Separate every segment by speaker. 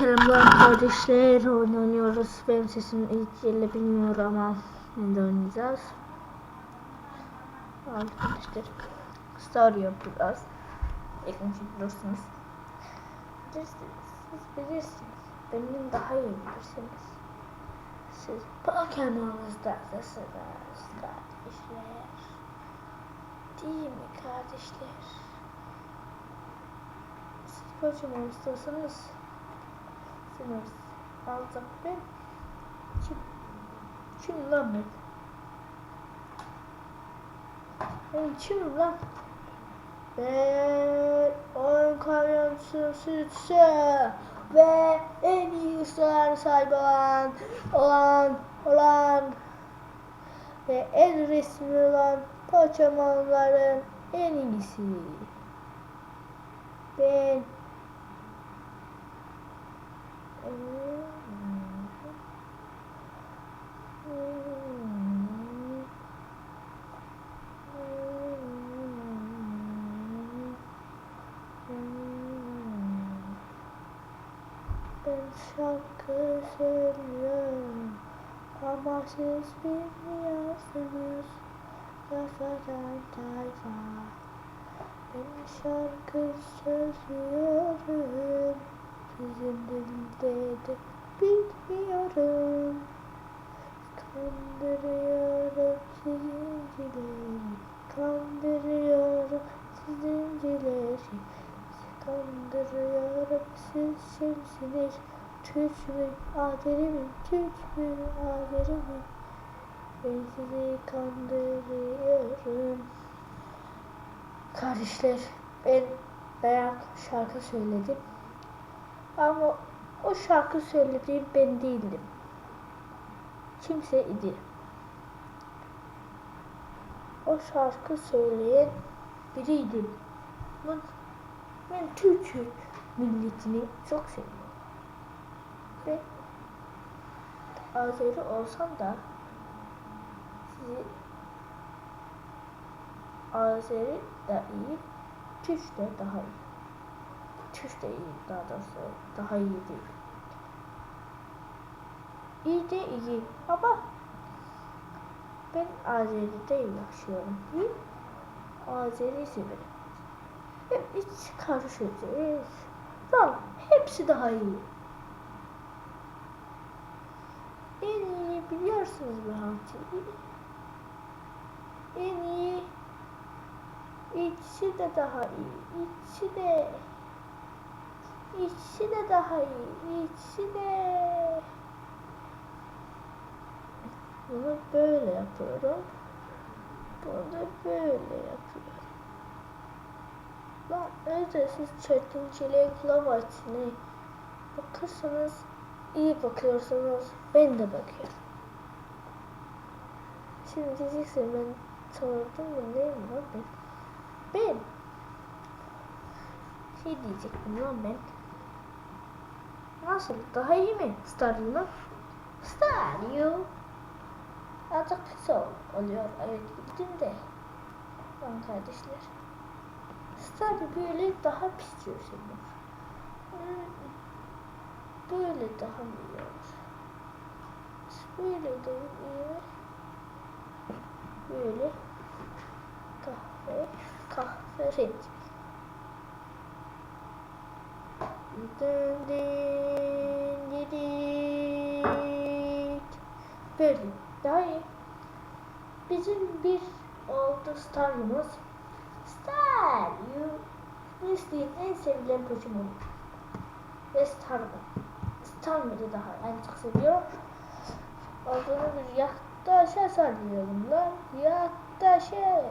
Speaker 1: Selamlar kardeşler oynuyoruz. Benim sesim hiç yerle bilmiyor ama ne de oynayacağız. Arkadaşlar sarıyor biraz. Ekmek bilirsiniz. Bilirsiniz. Siz bilirsiniz. Benim daha iyi bilirsiniz. Siz Pokemon'unuzdasınız kardeşler. Değil mi kardeşler? Siz Pokemon'uzdasınız. Sınıf alacak ben. Kim? Kim lan ben? Ben kim lan? Ben oyun kamyoncusu sütçü ve en iyi ustalar sahibi olan olan olan ve en resmi olan Pokemon'ların en iyisi. Ben Ben şarkı söylüyorum ama siz bilmiyorsunuz. Yaşayan tayfa. Ben şarkı söylüyorum. Sizin dilde de bilmiyorum. Kandırıyorum sizincileri Kandırıyorum sizincileri Kandırıyorum siz kimsiniz Türk mü, Aderi mi, Türk mü, Aderi mi Ben sizi kandırıyorum Kardeşler ben bayağı şarkı söyledim ama o şarkı söylediğim ben değildim. Kimse idi. O şarkı söyleyen biriydim. Ben, ben Türk milletini çok seviyorum. Ve Azeri olsam da sizi Azeri de iyi, Türk de daha iyi. Türk de iyi daha doğrusu daha iyi değil. İyi de iyi ama ben Azeri'de yaşıyorum. İyi. Azeri severim. Hep hiç karışacağız. Tamam, hepsi daha iyi. En iyi biliyorsunuz bu hangi? En iyi İkisi de daha iyi. İkisi de İkisi de daha iyi. İkisi de bunu böyle yapıyorum. Bunu da böyle yapıyorum. Lan önce siz çekinciliğe kulak açın. Bakırsanız iyi bakıyorsunuz. Ben de bakıyorum. Şimdi diyeceksin ben sordum mu neyim lan ben? Şey diyecektim lan ben. Nasıl? Daha iyi mi? Staryu mu? Staryu. Azıcık kısa ol- oluyor. Evet bildim de. Lan kardeşler. Staryu böyle daha pis görünüyor. Böyle daha iyi olur. Böyle de iyi mi? Böyle kahve kahve rengi. Dün dün dedik. Böyle daha. Bizim bir oldu Staryumuz. Staryu. Nesli'nin en sevilen Pokemon. Ve Staryu. Staryu'yu daha en çok seviyorum. Olduğunu bir yaktaşa sanıyorum lan. Yaktaşa.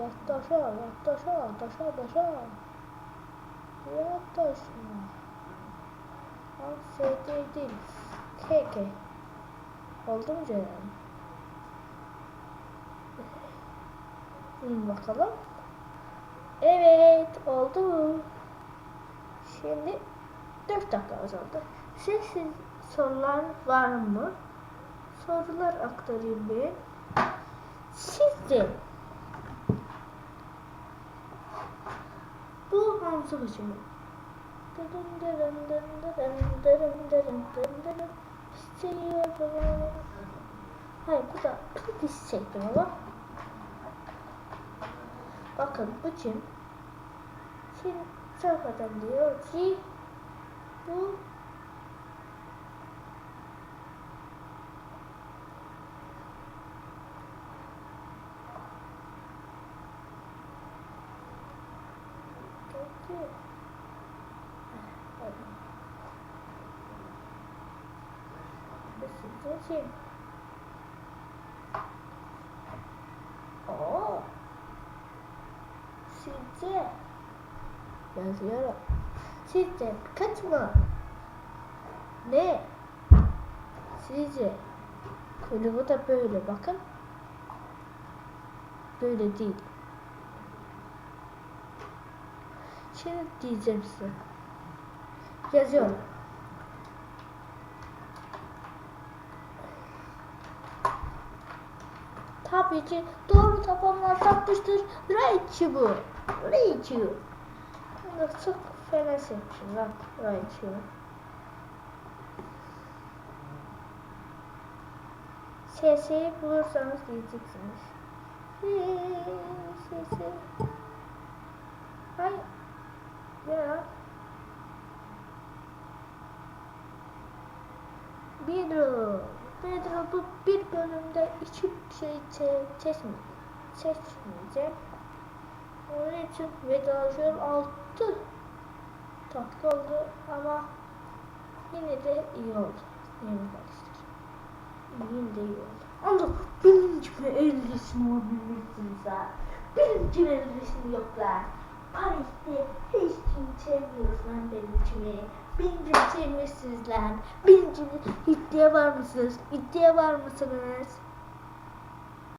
Speaker 1: Yaktaşa, yaktaşa, taşa, taşa. Yaktaşa. Al sevdiğim keke. Oldu mu canım? Hmm, bakalım. Evet, oldu. Şimdi 4 dakika azaldı. Sessiz sorular var mı? Sorular aktarayım bir. Sizce bu Hamza. Seviyorum. Hayır bu da diş çektim ama. Bakın bu cin. Şimdi Sarfadan diyor ki bu İçin. Oo. Sizce yazıyorum. Sizce kaç mı? Ne? Sizce kuyruğu da böyle bakın. Böyle değil. Şimdi diyeceğim size. Yazıyorum. Tabii ki doğru tabanlar takmıştır. Raichu bu. Raichu. Bunu çok fena seçmişim lan Raichu'yu. Sesi bulursanız diyeceksiniz. Sesi. Hayır. Ya. Pedro. Pedro bu bir bölümde hiçbir şey çe- seçme, seçmeyecek. Onun için vedalaşıyorum. Altı tatlı oldu ama yine de iyi oldu. Yine arkadaşlar. Yine de iyi oldu. Ama birinci mi ellisini olabilirsiniz ha. Birinci ellisini yok lan. Paris'te hiç kimse sevmiyoruz lan birincimi. Birincimi sevmişsiniz lan. Birincimi iddia var mısınız? İddia var mısınız?